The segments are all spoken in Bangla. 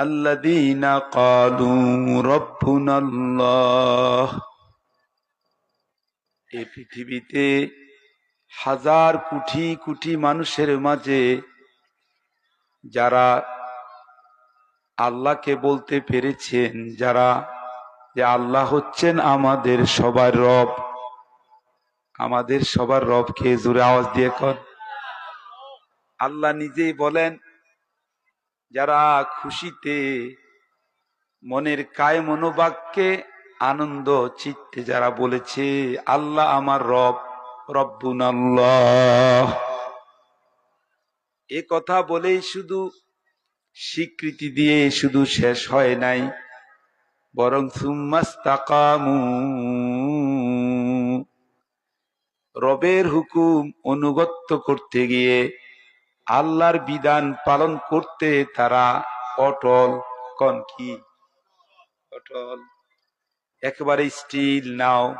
الذين قالوا ربنا الله এই পৃথিবীতে হাজার কোটি কোটি মানুষের মাঝে যারা আল্লাহকে বলতে পেরেছেন যারা যে আল্লাহ হচ্ছেন আমাদের সবার রব আমাদের সবার রবকে জোরে আওয়াজ দিয়ে কর আল্লাহ নিজেই বলেন যারা খুশিতে মনের কায় মনোবাক্যে আনন্দ চিত্তে যারা বলেছে, আল্লাহ আমার রব, রব্বুন এ কথা বলেই শুধু স্বীকৃতি দিয়ে শুধু শেষ হয় নাই, বরং সুম্মাস্তাকামু। রবের হুকুম অনুগত্য করতে গিয়ে আল্লাহর বিধান পালন করতে তারা অটল কন কি? অটল। একেবারে স্টিল নাও।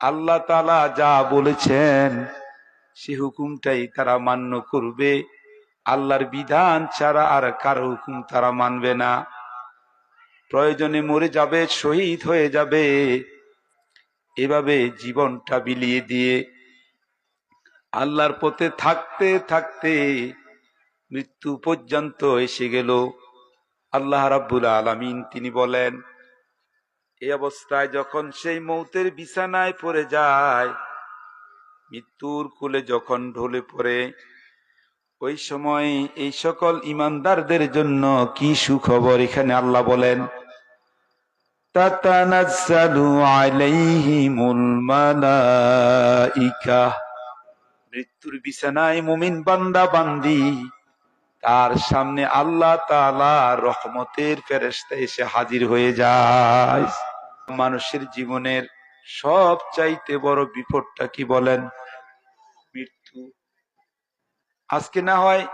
আল্লাহ তালা যা বলেছেন সে হুকুমটাই তারা মান্য করবে। আল্লাহর বিধান ছাড়া আর কার হুকুম তারা মানবে না। প্রয়োজনে মরে যাবে শহীদ হয়ে যাবে। এভাবে জীবনটা বিলিয়ে দিয়ে আল্লাহর পথে থাকতে থাকতে মৃত্যু পর্যন্ত এসে গেল। আল্লাহ রাব্বুল আলামিন তিনি বলেন এই অবস্থায় যখন সেই মৌতের বিছানায় পড়ে যায়, মৃত্যুর কুলে যখন ঢলে পড়ে, ওই সময় এই সকল ইমানদারদের জন্য কি সুখবর? এখানে আল্লাহ বলেন, তাতানাজ্জালু আলাইহিমুল মালাইকা। মৃত্যুর বিছানায় মুমিন বান্দা বান্দি। তার সামনে আল্লাহ তাআলা রহমতের ফেরেশতা এসে হাজির হয়ে যায়। মানুষের জীবনের সব চাইতে বড় বিপদটা কি বলেন? মৃত্যু। আজকে না হয়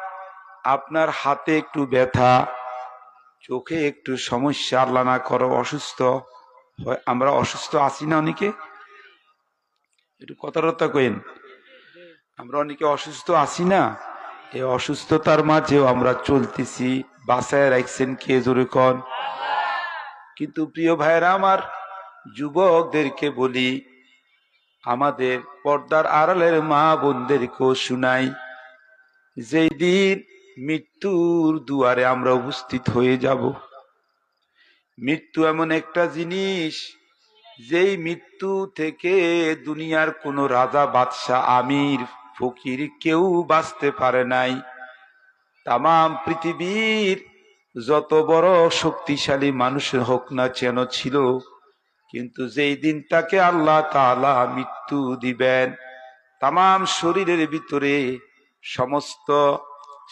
আপনার হাতে একটু ব্যথা, চোখে একটু সমস্যা, আল্লাহ না করো অসুস্থ। আমরা অসুস্থ আছি না অনেকে? একটু কথা টথা কইন? আমরা অনেকে অসুস্থ আছি না। এই অসুস্থতার মাঝেও আমরা চলতেছি বাসায় রাখছেন কে জোরে কন। কিন্তু প্রিয় ভাইয়েরা, আমার যুবকদেরকে বলি, আমাদের পর্দার আড়ালের মা বোনদেরকেও শুনাই, যেই দিন মৃত্যুর দুয়ারে আমরা উপস্থিত হয়ে যাব। মৃত্যু এমন একটা জিনিস, যেই মৃত্যু থেকে দুনিয়ার কোনো রাজা, বাদশাহ, আমির ফকির কেউ বাঁচতে পারে নাই। তাম পৃথিবীর যত বড় শক্তিশালী মানুষ হোক না যেন ছিল, কিন্তু যেই দিন তাকে আল্লাহ তাআলা মৃত্যু দিবেন তাম শরীরের ভিতরে সমস্ত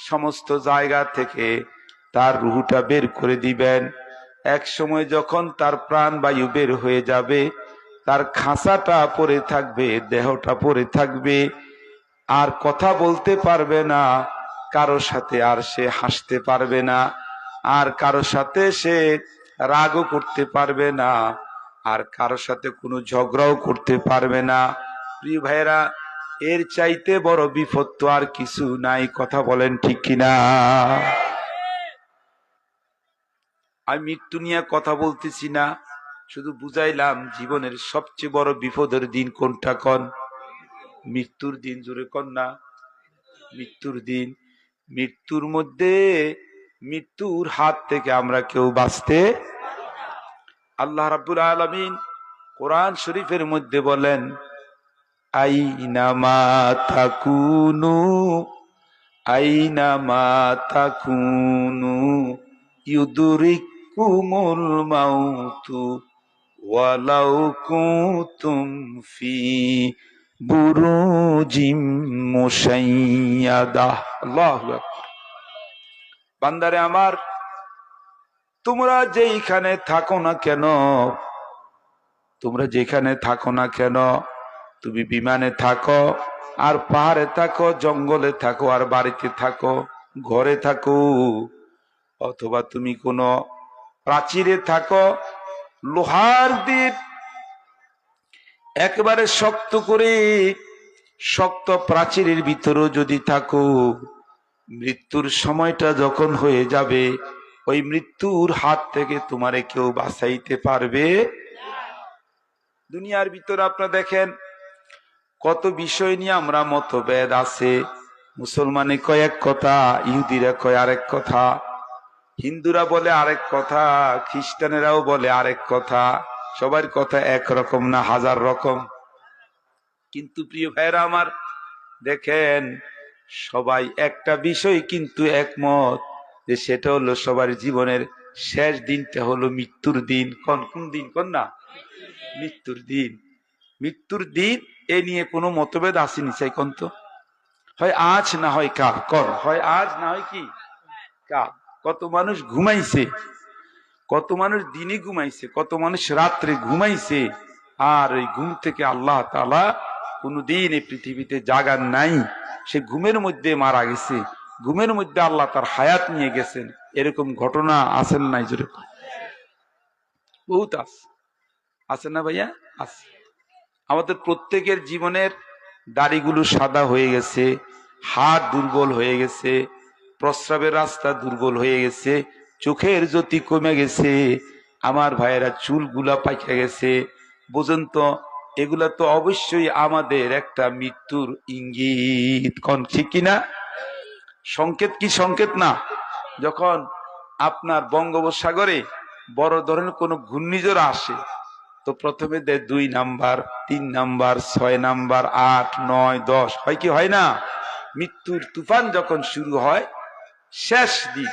সমস্ত জায়গা থেকে তার রুহুটা বের করে দিবেন। এক সময় যখন তার প্রাণ বায়ু বের হয়ে যাবে, তার খাঁচাটা পড়ে থাকবে, দেহটা পড়ে থাকবে আর কথা বলতে পারবে না, কারও সাথে আর সে হাসতে পারবে না, আর কারও সাথে সে রাগও করতে পারবে না, আর কারও সাথে কোনো ঝগড়াও করতে পারবে না। প্রিয় ভাইয়েরা, এর চাইতে বড় বিপদ তো আর কিছু নাই, কথা বলেন ঠিক কিনা? আমি মৃত্যু নিয়ে কথা বলতেছি না, শুধু বুঝাইলাম জীবনের সবচেয়ে বড় বিপদের দিন কোনটা কন? মৃত্যুর দিন জুড়ে কন্যা মৃত্যুর দিন, মৃত্যুর মধ্যে মৃত্যুর হাত থেকে আমরা কেউ বাঁচতে আল্লাহ রাব্বুল আলামিন কোরআন শরীফের মধ্যে বলেন, আইনামা তাকুনু আইনামা তাকুনু ইউদুরিকুমুল মাউতু ওয়ালাউ কুনতুম ফি বুরুজিম বান্দারে আমার, তোমরা যেইখানে থাকো না কেন, তোমরা যেখানে থাকো না কেন, তুমি বিমানে থাকো, আর পাহাড়ে থাকো, জঙ্গলে থাকো, আর বাড়িতে থাকো, ঘরে থাকো, অথবা তুমি কোনো প্রাচীরে থাকো, লোহার দ্বীপ একেবারে শক্ত করে, শক্ত প্রাচীরের ভিতরেও যদি থাকো, মৃত্যুর সময়টা যখন হয়ে যাবে, ওই মৃত্যুর হাত থেকে তোমারে কেউ বাঁচাইতে পারবে? দুনিয়ার ভিতরে আপনারা দেখেন, কত বিষয় নিয়ে আমরা মতভেদ আছে। মুসলমানে কয় এক কথা, ইহুদিরা কয় আরেক কথা, হিন্দুরা বলে আরেক কথা, খ্রিস্টানেরাও বলে আরেক কথা। সবার কথা এক রকম না হাজার রকম। কিন্তু প্রিয় ভাইরা আমার, দেখেন, সবাই একটা বিষয় কিন্তু একমত, যে সেটা হলো সবার জীবনের শেষ দিনটা হলো মৃত্যুর দিন। কোন কোন দিন, কোন না? মৃত্যুর দিন। মৃত্যুর দিন এ নিয়ে কোনো মতভেদ আসেনি চাই কোন তো? হয় আজ না হয় কাল। কর, হয় আজ না হয় কি? কাল। কত মানুষ ঘুমাইছে। কত মানুষ দিনে ঘুমাইছে, কত মানুষ রাত্রে ঘুমাইছে, আর ওই ঘুম থেকে আল্লাহ তালা কোনদিন এই পৃথিবীতে জাগান নাই। সে ঘুমের মধ্যে মারা গেছে, ঘুমের মধ্যে আল্লাহ তার হায়াত নিয়ে গেছেন। এরকম ঘটনা আছেন নাই যেরকম? বহুত আছে। আছে না ভাইয়া? আছে। আমাদের প্রত্যেকের জীবনের দাড়িগুলো সাদা হয়ে গেছে, হাত দুর্বল হয়ে গেছে, প্রস্রাবের রাস্তা দুর্বল হয়ে গেছে চোখের জ্যোতি কমে গেছে, আমার ভাইয়েরা চুলগুলা পাইকা গেছে। বুঝেন তো, এগুলা তো অবশ্যই আমাদের একটা মৃত্যুর ইঙ্গিত। কোন ঠিক কিনা সংকেত কি সংকেত না? যখন আপনার বঙ্গোপসাগরে বড় ধরনের কোনো ঘূর্ণিঝড় আসে, তো প্রথমে দেয় দুই নাম্বার, তিন নাম্বার, ছয় নাম্বার, আট, নয়, দশ। হয় কি হয় না? মৃত্যুর তুফান যখন শুরু হয়, শেষ দিন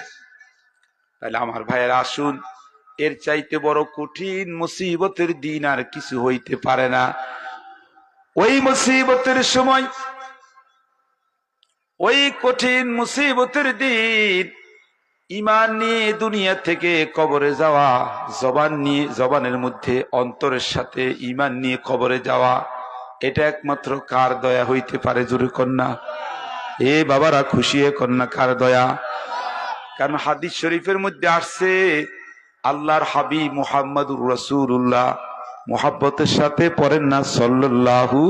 তাহলে আমার ভাইয়ের আসুন। এর চাইতে বড় কঠিন মুসিবতের দিন আর কিছু হইতে পারে না। ওই মুসিবতের সময়, ওই কঠিন মুসিবতের দিন ইমান নিয়ে দুনিয়া থেকে কবরে যাওয়া, জবান নিয়ে, জবানের মধ্যে অন্তরের সাথে ইমান নিয়ে কবরে যাওয়া, এটা একমাত্র কার দয়া হইতে পারে জোরে কন্যা এ বাবারা খুশি কন্যা কার দয়া? কারণ হাদিস শরীফের মধ্যে আসছে, আল্লাহর হাবি মুহাম্মদুর রসুল্লাহ মোহাব্বতের সাথে পড়েন না সল্লাহু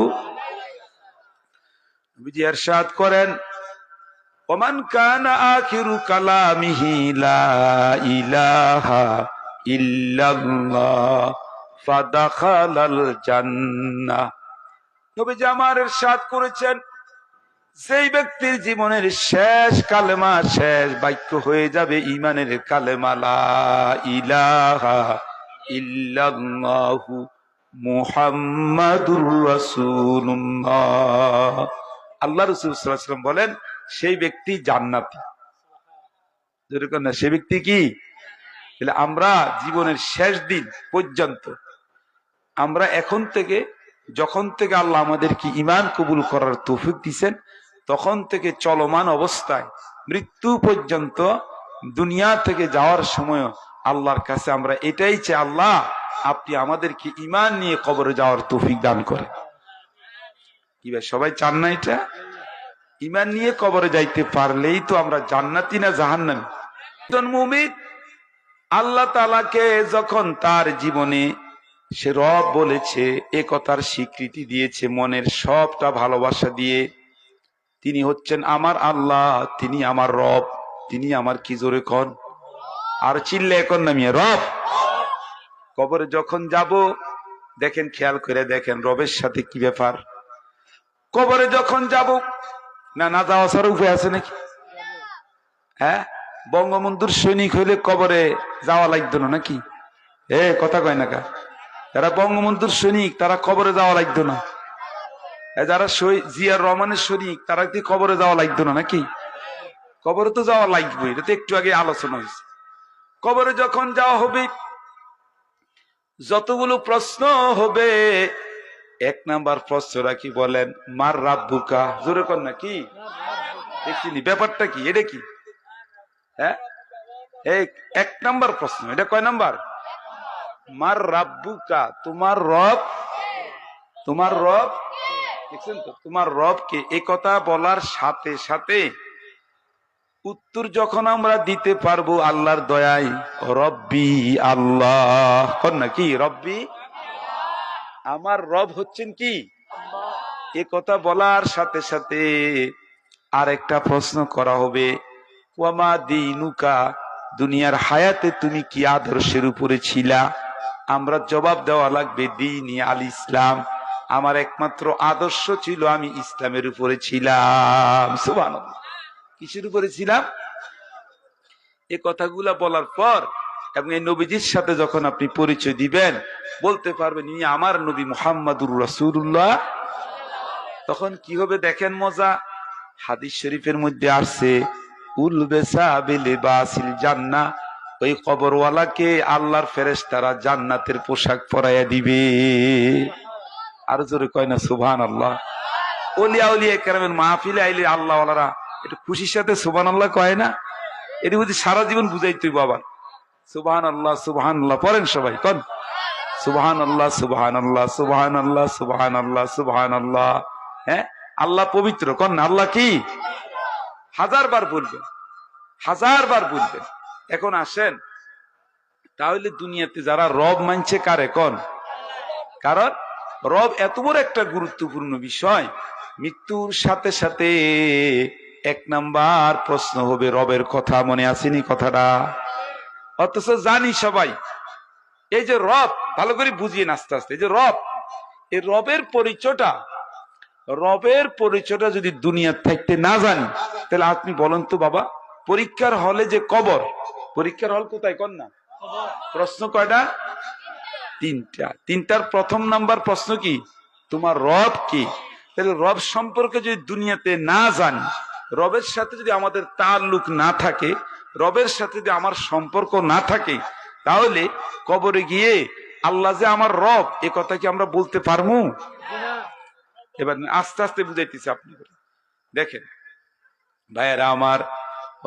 নবীজি এরশাদ করেন, ওমান কানা আখিরু কালামিহি লা ইলাহা ইল্লাল্লাহ, ফাদাখালাল জান্নাহ। নবীজি আমার এরশাদ করেছেন সেই ব্যক্তির জীবনের শেষ কালেমা, শেষ বাক্য হয়ে যাবে ইমানের কালেমা, লা ইলাহা ইল্লাল্লাহু আল্লাহ রসুল বলেন, সেই ব্যক্তি জান্নাতি। যেরকম না সে ব্যক্তি কি? তাহলে আমরা জীবনের শেষ দিন পর্যন্ত, আমরা এখন থেকে, যখন থেকে আল্লাহ আমাদেরকে ইমান কবুল করার তৌফিক দিছেন তখন থেকে চলমান অবস্থায় মৃত্যু পর্যন্ত দুনিয়া থেকে যাওয়ার সময় আল্লাহর কাছে আমরা এটাই চাই, আল্লাহ আপনি আমাদেরকে ইমান নিয়ে কবরে যাওয়ার তৌফিক দান করেন। কি ভাই, সবাই চান না এটা? ইমান নিয়ে কবরে যাইতে পারলেই তো আমরা জান্নাতি না জাহান্নামি? মুমিন আল্লাহ তালাকে যখন তার জীবনে সে রব বলেছে, এ কথার স্বীকৃতি দিয়েছে, মনের সবটা ভালোবাসা দিয়ে তিনি হচ্ছেন আমার আল্লাহ, তিনি আমার রব, তিনি আমার কি জোরে কন? আর চিল্লে এখন নামিয়ে রব! কবরে যখন যাব, দেখেন, খেয়াল করে দেখেন, রবের সাথে কি ব্যাপার? কবরে যখন যাব, না না, যাওয়া ছাড়া উপায় আছে নাকি? হ্যাঁ? বঙ্গবন্ধুর সৈনিক হইলে কবরে যাওয়া লাগতো না নাকি? এ, কথা কয় না কা? যারা বঙ্গবন্ধুর সৈনিক, তারা কবরে যাওয়া লাগতো না। যারা জিয়ার রহমানের সৈনিক তারা কি কবরে যাওয়া লাগতো না নাকি? কবরে তো যাওয়া লাগবে এটা তো একটু আগে আলোচনা হয়েছে। কবরে যখন যাওয়া হবে, যতগুলো প্রশ্ন হবে, এক নাম্বার প্রশ্নরা কি বলেন, মার রাব্বুকা জোরে কর না কি? দেখিনি ব্যাপারটা কি, এটা কি? হ্যাঁ? এক নাম্বার প্রশ্ন, এটা কয় নাম্বার? মার রাব্বুকা তোমার রব তোমার রব দেখছেন তো? তোমার রবকে এ কথা বলার সাথে সাথে উত্তর যখন আমরা দিতে পারব আল্লাহর দয়ায়, রব্বি আল্লাহ। কর না কি? রব্বি? আমার রব হচ্ছেন কি? এ কথা বলার সাথে সাথে আর একটা প্রশ্ন করা হবে। ওয়ামা দিনুকা, দুনিয়ার হায়াতে তুমি কি আদর্শের উপরে ছিলা? আমরা জবাব দেওয়া লাগবে দিন আল ইসলাম আমার একমাত্র আদর্শ ছিল আমি ইসলামের উপরে ছিলাম। সুবান কিসের উপরে ছিলাম? এ কথাগুলা বলার পর এবং এই নবীজির সাথে যখন আপনি পরিচয় দিবেন, বলতে পারবেন, ইনি আমার নবী মোহাম্মদুর রসুল্লাহ তখন কি হবে দেখেন মজা? হাদিস শরীফের মধ্যে আসছে জান্না। ওই কবরওয়ালাকে আল্লাহর ফেরেশতারা জান্নাতের পোশাক পরাইয়া দিবে। আর জোরে কয় না সুবহান আল্লাহ ওলিয়া উলিয়া কেরামের মাহফিলে আইলে আল্লাহ ওয়ালারা একটু খুশির সাথে সুবহান আল্লাহ কয় না? এটি বুঝি সারা জীবন বুঝাই তুই বাবা সুবহান আল্লাহ সুবহান আল্লাহ পড়েন সবাই, কন। সুবহান আল্লাহ সুবহান আল্লাহ সুবহান আল্লাহ সুবহান আল্লাহ সুবহান আল্লাহ হ্যাঁ? আল্লাহ পবিত্র, কন আল্লাহ কি? হাজার বার বলবেন, হাজার বার বলবেন। এখন আসেন, তাহলে দুনিয়াতে যারা রব মানছে কারে, কন? কারণ রব এত বড় একটা গুরুত্বপূর্ণ বিষয়। মৃত্যুর সাথে সাথে এক নাম্বার প্রশ্ন হবে রবের কথা মনে আসেনি কথাটা? অথচ জানি সবাই এই যে রব ভালো করে বুঝিয়ে আস্তে আস্তে এই যে রব এই রবের পরিচয়টা রবের পরিচয়টা যদি দুনিয়ার থাকতে না জানি তাহলে আপনি বলেন তো বাবা পরীক্ষার হলে যে কবর পরীক্ষার হল কোথায়? কর না প্রশ্ন কয়টা? তিনটা। তিনটার প্রথম নাম্বার প্রশ্ন কি? তোমার রব কি? তাহলে রব সম্পর্কে যদি দুনিয়াতে না জানি, রবের সাথে যদি আমাদের তাল্লুক না থাকে, রবের সাথে যদি আমার সম্পর্ক না থাকে, তাহলে কবরে গিয়ে আল্লাহ যে আমার রব, এ কথা কি আমরা বলতে পারব? এবার আস্তে আস্তে বুঝাইতেছি আপনি দেখেন, ভাইয়েরা, আমার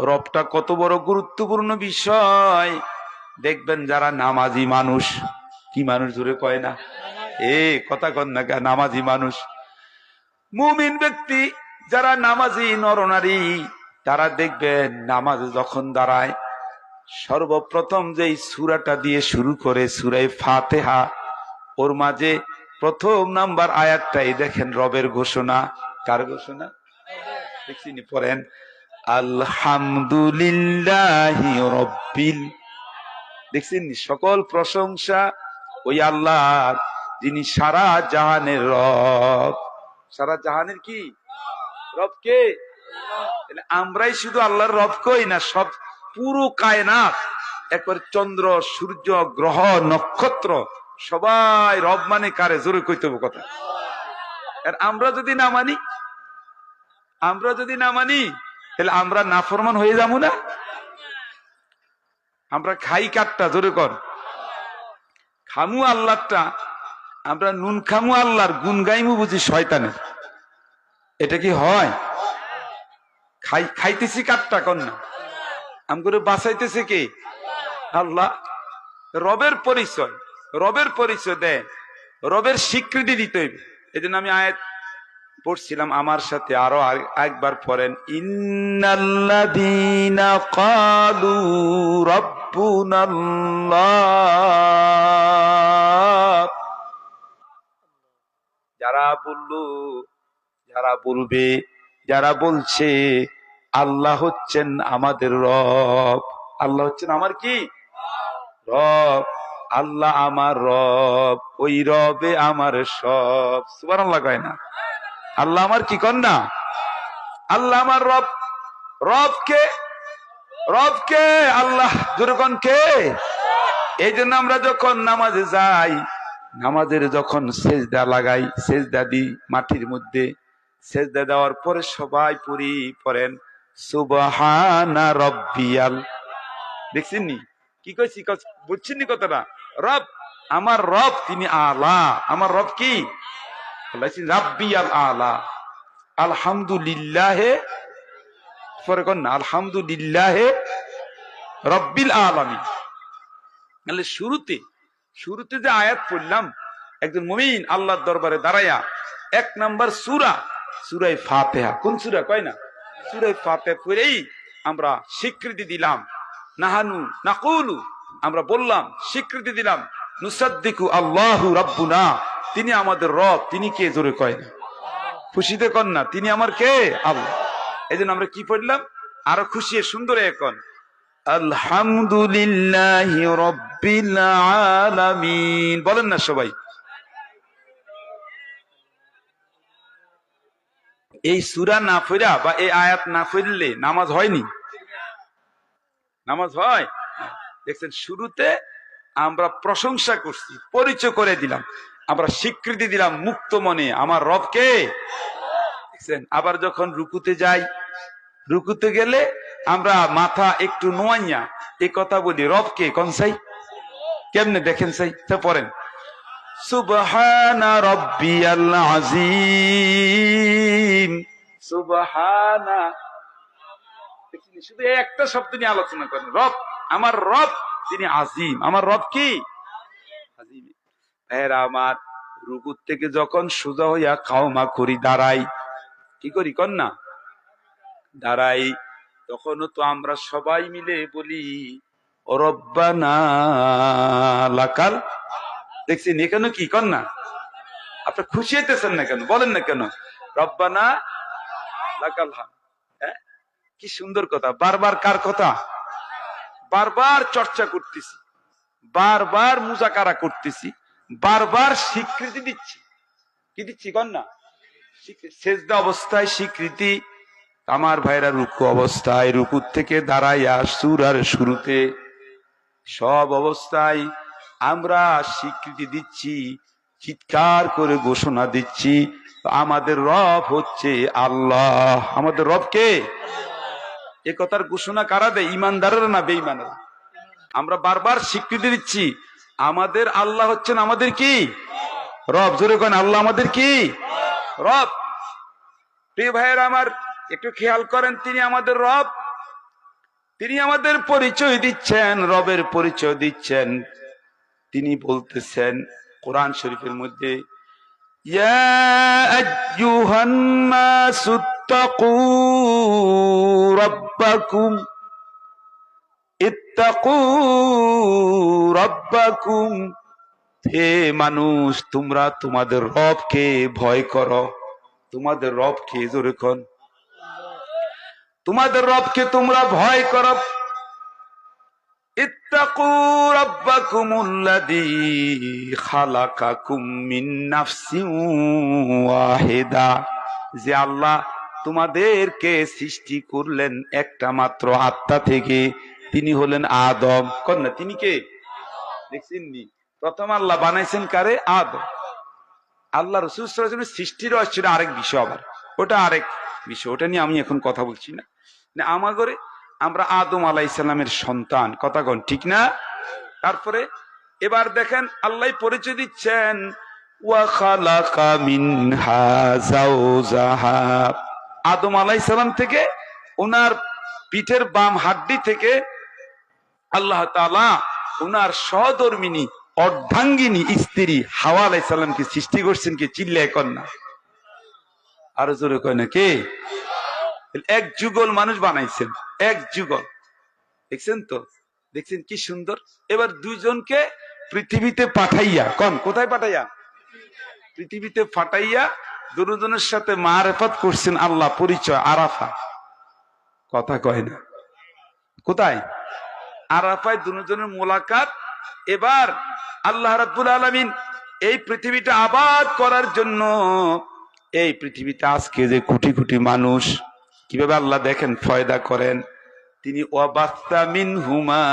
রবটা কত বড় গুরুত্বপূর্ণ বিষয়। দেখবেন যারা নামাজি মানুষ কি মানুষ জুড়ে কয় না? এ, কথা কন না নামাজি মানুষ। মুমিন ব্যক্তি, যারা নামাজি নরনারী, তারা দেখবেন নামাজ যখন দাঁড়ায়, সর্বপ্রথম যেই সুরাটা দিয়ে শুরু করে সুরাই ফাতেহা, ওর মাঝে প্রথম নাম্বার আয়াতটাই দেখেন রবের ঘোষণা। কার ঘোষণা? দেখছিনি পড়েন। আলহামদুলিল্লাহ রব্বিল। দেখছেন সকল প্রশংসা ওই আল্লাহ যিনি সারা জাহানের রব। সারা জাহানের কি? রব কে? আমরাই শুধু আল্লাহর রব কই না, সব পুরো কায়নাত, একবার চন্দ্র, সূর্য, গ্রহ, নক্ষত্র, সবাই রব মানে কারে? জোরে কইতে হবে কথা। আর আমরা যদি না মানি, আমরা যদি না মানি, তাহলে আমরা নাফরমান হয়ে যাব না? আমরা খাই কাঠটা, জোরে কর। খামু আল্লাহটা, আমরা নুন খামু আল্লাহর গুন গাইমু বুঝি শয়তানের। এটা কি হয়? খাই, খাইতেছি কাঠটা না আম করে বাঁচাইতেছে কে? আল্লাহ, রবের পরিচয় রবের পরিচয় দেয় রবের স্বীকৃতি দিতে হইবে। জন্য আমি আয়াত পড়ছিলাম আমার সাথে, আরও একবার পড়েন, ইন্নাল্লাযীনা ক্বালু রাব্বুনাল্লাহ যারা বলল, যারা বলবে, যারা বলছে, আল্লাহ হচ্ছেন আমাদের রব। আল্লাহ হচ্ছেন আমার কি? রব। আল্লাহ আমার রব, ওই রবে আমার সব। সুবহানাল্লাহ কয় না। আল্লাহ আমার কি না আল্লাহ আমার রব। রব কে রব কে আল্লাহ দুরকন কে? এই জন্য আমরা যখন নামাজে যাই, নামাজের যখন সেজদা লাগাই, সেজদা দিই মাটির মধ্যে, সেজদা দেওয়ার পরে সবাই পড়ি পড়েন, সুবহানা রব্বিয়াল। দেখছেন নি কি কইছি? বুঝছেন নি কথাটা? রব, আমার রব তিনি আলা। আমার রব কি? রাব্বিয়াল আলা। আলহামদুলিল্লাহে পরে কন, আলহামদুলিল্লাহে রব্বিল আলামিন। তাহলে শুরুতে শুরুতে যে আয়াত পড়লাম, একজন আল্লাহর দরবারে এক সুরা সুরাই ফাতেহা। কোন সুরা? কয় না? সুরাই ফাতেহা পড়েই আমরা স্বীকৃতি দিলাম। নাহানু নাকুলু, আমরা বললাম, স্বীকৃতি দিলাম, নুসাদ্দিকু আল্লাহু রাব্বুনা। তিনি আমাদের রব, তিনি কে জোরে কয় না? খুশিতে না, তিনি আমার কে? আল্লাহ। এই জন্য আমরা কি পড়লাম? আরও খুশি সুন্দর এখন। আলহামদুলিল্লাহ আলামিন। বলেন না সবাই। এই সুরা না ফিরা বা এই আয়াত না ফিরলে নামাজ হয়নি? নামাজ হয়? দেখছেন, শুরুতে আমরা প্রশংসা করছি, পরিচয় করে দিলাম, আমরা স্বীকৃতি দিলাম মুক্ত মনে। আমার রবকে? দেখছেন, আবার যখন রুকুতে যাই রুকুতে গেলে আমরা মাথা একটু নোয়াইয়া এই কথা বলি রবকে কনসাই কেমনে দেখেন সাই? তো পড়েন। সুবহানা রব্বিয়াল আজিম সুবহানা। শুধু একটা শব্দ নিয়ে আলোচনা করেন। রব, আমার রব তিনি আজিম আমার রব কি? আজিম ভাইয়েরা, আমার রুকুর থেকে যখন সোজা হইয়া খাওমা করি, দাঁড়াই, কি করি কন না? দাঁড়াই, তখনও তো আমরা সবাই মিলে বলি রব্বানা, লাকাল। দেখছেন, এখানে কি কন না আপনি খুশি হইতেছেন না কেন? বলেন না কেন? রব্বানা, লাকাল হ্যাঁ? কি সুন্দর কথা। বারবার কার কথা? বারবার চর্চা করতেছি। বারবার মুজাকারা করতেছি। বারবার স্বীকৃতি দিচ্ছি। কি দিচ্ছি কন না স্বীকৃতি- সেজদা অবস্থায় স্বীকৃতি আমার ভাইরা রুকু অবস্থায় রুকুর থেকে দাঁড়াইয়া সুরার শুরুতে, সব অবস্থায় আমরা স্বীকৃতি দিচ্ছি, চিৎকার করে ঘোষণা দিচ্ছি, আমাদের রব হচ্ছে আল্লাহ। আমাদের রব কে? এ কথার ঘোষণা কারা দেয়? ইমানদারেরা না বেঈমানেরা? আমরা বারবার স্বীকৃতি দিচ্ছি, আমাদের আল্লাহ হচ্ছেন আমাদের কি? রব। জোরে কেন, আল্লাহ আমাদের কি? রব। প্রিয় ভাইয়ের আমার একটু খেয়াল করেন, তিনি আমাদের রব। তিনি আমাদের পরিচয় দিচ্ছেন, রবের পরিচয় দিচ্ছেন। তিনি বলতেছেন কোরআন শরীফের মধ্যে রাব্বাকুম রাব্বাকুম। হে মানুষ, তোমরা তোমাদের রবকে ভয় করো। তোমাদের রবকে জোরে কোন। তোমাদের রবকে তোমরা ভয় করো। যে আল্লাহ তোমাদেরকে সৃষ্টি করলেন একটা মাত্র আত্মা থেকে, তিনি হলেন আদম। কন্যা তিনি কে? দেখছেন নি প্রথম আল্লাহ বানাইছেন কারে? আদম। আল্লাহ রসুল সৃষ্টির রহস্য আরেক বিষয় আবার। ওটা আরেক বিষয়, ওটা নিয়ে আমি এখন কথা বলছি না। আমার ঘরে আমরা আদম আলাইসাল্লামের সন্তান, কথা কন, ঠিক না? তারপরে এবার দেখেন আল্লাহ পরিচয় দিচ্ছেন আদম আলাইসাল্লাম থেকে ওনার পিঠের বাম হাড্ডি থেকে আল্লাহ তাআলা ওনার সহধর্মিনী, অর্ধাঙ্গিনী স্ত্রী হাওয়া আলাইসাল্লামকে সৃষ্টি করছেন, কি চিল্লায় কন্যা আরও জোরে কয় না কে এক যুগল মানুষ বানাইছেন, এক যুগল। দেখছেন তো? দেখছেন কি সুন্দর? এবার দুইজনকে পৃথিবীতে পাঠাইয়া, কন, কোথায় পাঠাইয়া? পৃথিবীতে পাঠাইয়া দুজনের সাথে মারেফত করছেন আল্লাহ, পরিচয়, আরাফা। কথা কয় না। কোথায়? আরাফায় দুজনের মোলাকাত। এবার আল্লাহ রাব্বুল আলামিন এই পৃথিবীটা আবাদ করার জন্য এই পৃথিবীতে আজকে যে কোটি কোটি মানুষ, কীভাবে আল্লাহ দেখেন, ফয়দা করেন? তিনি ওয়াবাস্তা মিন হুমা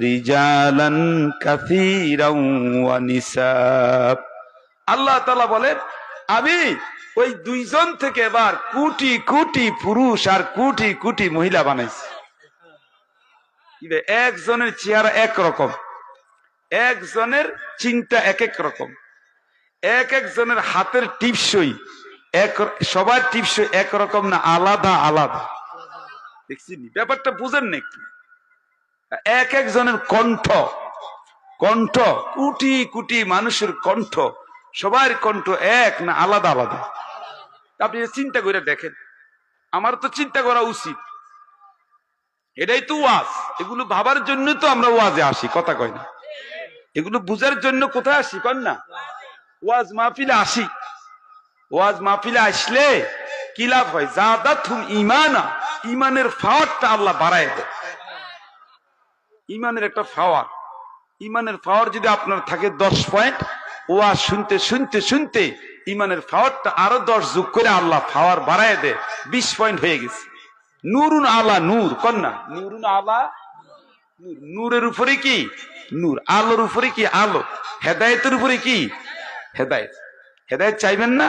রিজালান কাসীরাও ওয়া নিসাব। আল্লাহ তাআলা বলেন, আমি ওই দুইজন থেকে এবার কোটি কোটি পুরুষ আর কোটি কোটি মহিলা বানাইছি। একজনের চেহারা এক রকম একজনের চিন্তা এক এক রকম। এক একজনের হাতের টিপসই এক সবার টিপসই একরকম না আলাদা আলাদা। দেখছি ব্যাপারটা বুঝেন না একটু। এক একজনের কণ্ঠ কণ্ঠ, কোটি কোটি মানুষের কণ্ঠ, সবার কণ্ঠ এক না আলাদা আলাদা? আপনি চিন্তা করে দেখেন, আমার তো চিন্তা করা উচিত। এটাই তো ওয়াজ। এগুলো ভাবার জন্য তো আমরা ওয়াজে আসি, কথা কয় না। এগুলো বুঝার জন্য কোথায় আসি? কন না? ওয়াজ মাহফিলে আসি। ওয়াজ মাহফিলে আসলে কি লাভ হয়? জাদা থুম ইমানা ইমানের ফাওয়ারটা আল্লাহ বাড়ায় দেয়। ইমানের একটা ফাওয়ার। ইমানের ফাওয়ার যদি আপনার থাকে দশ পয়েন্ট, ওয়াজ শুনতে শুনতে শুনতে ইমানের ফাওয়ারটা আরও দশ যোগ করে আল্লাহ ফাওয়ার বাড়ায় দেয়। বিশ পয়েন্ট হয়ে গেছে। নুরুন আলা নূর, কন্যা। নুরুন আলা নূর। নূরের উপরে কি? নূর। আলোর উপরে কি? আলো। হেদায়েতের উপরে কি? হেদায়েত। হেদায়ত চাইবেন না?